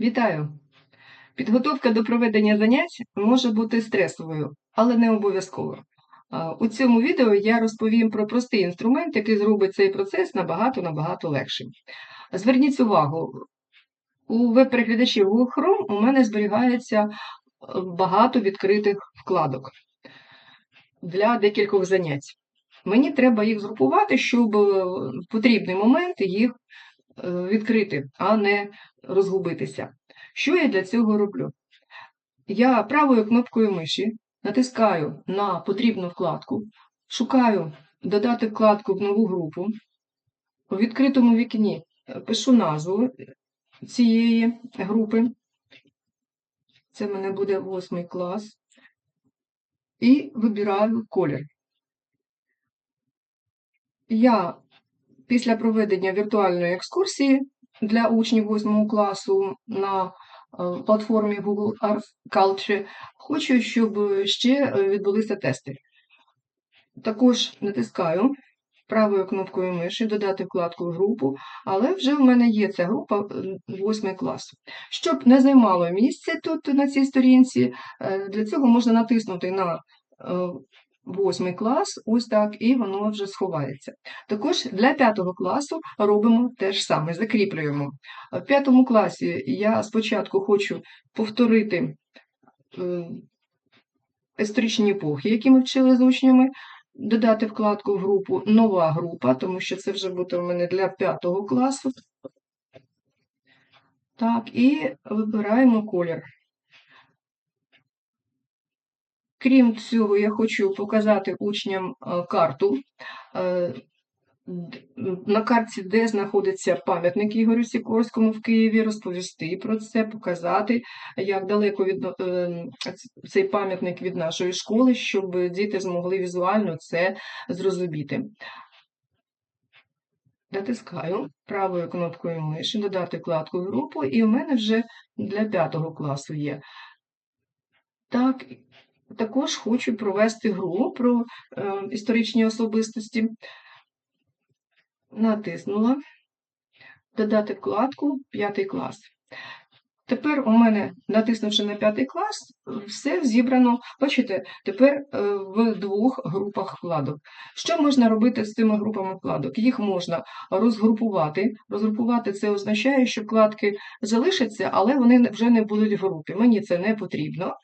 Вітаю! Підготовка до проведення занять може бути стресовою, але не обов'язково. У цьому відео я розповім про простий інструмент, який зробить цей процес набагато-набагато легшим. Зверніть увагу, у веб-переглядачі Google Chrome у мене зберігається е, багато відкритих вкладок для декількох занять. Мені треба їх згрупувати, щоб е, в потрібний момент їх відкрити, а не розгубитися. Що я для цього роблю? Я правою кнопкою миші натискаю на потрібну вкладку, шукаю додати вкладку в нову групу. У відкритому вікні е, пишу назву цієї групи. Це в мене буде восьмий клас. І вибираю колір. Я після проведення віртуальної екскурсії для учнів 8 класу на е, платформі Google Earth Culture хочу, щоб ще відбулися тести. Також натискаю правою кнопкою миші додати вкладку групу, але вже в мене є ця група 8 клас. Щоб не займало місце тут на цій сторінці, е, для цього можна натиснути на е, восьмий клас, ось так, і воно вже сховається. Також для п'ятого класу робимо те ж саме, закріплюємо. В п'ятому класі я спочатку хочу повторити е, історичні епохи, які ми вчили з учнями, додати вкладку в групу Нова група, тому що це вже буде у мене для п'ятого класу. Так, і вибираємо колір. Крім цього, я хочу показати учням е, карту. Е, на карті, де знаходиться пам'ятник Ігорю Сікорському в Києві, розповісти про це, показати, як далеко від е, цей пам'ятник від нашої школи, щоб діти змогли візуально це зрозуміти. Натискаю правою кнопкою миші, додати вкладку групу, і у мене вже для п'ятого класу є. Так, також хочу провести гру про е, історичні особистості. Натиснула, додати вкладку п'ятий клас. Тепер у мене, натиснувши на п'ятий клас, все зібрано, бачите, тепер е, в двох групах вкладок. Що можна робити з цими групами вкладок? Їх можна розгрупувати. Розгрупувати це означає, що вкладки залишаться, але вони вже не будуть в групі. Мені це не потрібно.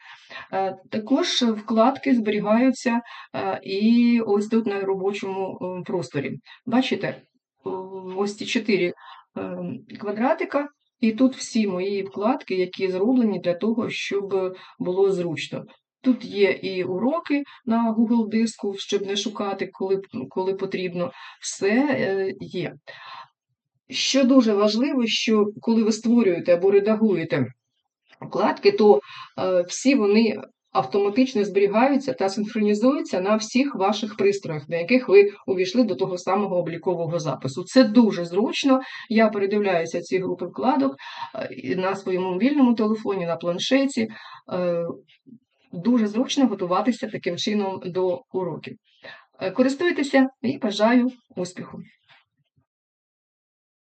Е, також вкладки зберігаються е, і ось тут на робочому просторі. Бачите, ось ці чотири квадратика. І тут всі мої вкладки, які зроблені для того, щоб було зручно. Тут є і уроки на Google диску, щоб не шукати, коли коли потрібно. Все е, є. Що дуже важливо, що коли ви створюєте або редагуєте вкладки, то е, всі вони автоматично зберігаються та синхронізуються на всіх ваших пристроях, на яких ви увійшли до того самого облікового запису. Це дуже зручно. Я передивляюся ці групи вкладок е, на своєму мобільному телефоні, на планшеті. Е, дуже зручно готуватися таким чином до уроків. Е, користуйтеся і бажаю успіху!